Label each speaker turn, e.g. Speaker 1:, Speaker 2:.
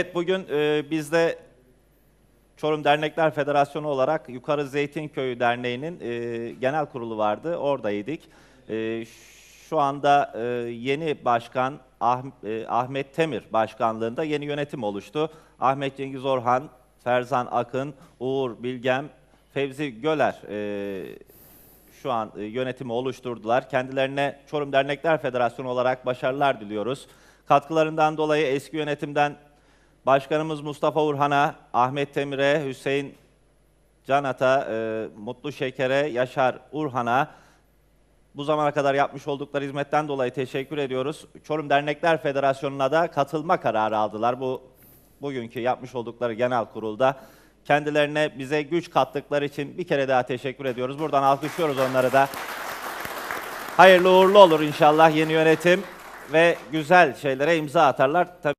Speaker 1: Evet, bugün e, biz de Çorum Dernekler Federasyonu olarak Yukarı Zeytinköyü Derneği'nin e, genel kurulu vardı. Oradaydık. E, şu anda e, yeni başkan Ah- e, Ahmet Temir başkanlığında yeni yönetim oluştu. Ahmet Cengiz Orhan, Ferzan Akın, Uğur Bilgem, Fevzi Göler e, şu an e, yönetimi oluşturdular. Kendilerine Çorum Dernekler Federasyonu olarak başarılar diliyoruz. Katkılarından dolayı eski yönetimden Başkanımız Mustafa Urhan'a, Ahmet Temir'e, Hüseyin Canat'a, e, Mutlu Şeker'e, Yaşar Urhan'a bu zamana kadar yapmış oldukları hizmetten dolayı teşekkür ediyoruz. Çorum Dernekler Federasyonu'na da katılma kararı aldılar bu bugünkü yapmış oldukları genel kurulda. Kendilerine bize güç kattıkları için bir kere daha teşekkür ediyoruz. Buradan alkışlıyoruz onları da. Hayırlı uğurlu olur inşallah yeni yönetim ve güzel şeylere imza atarlar. Tabii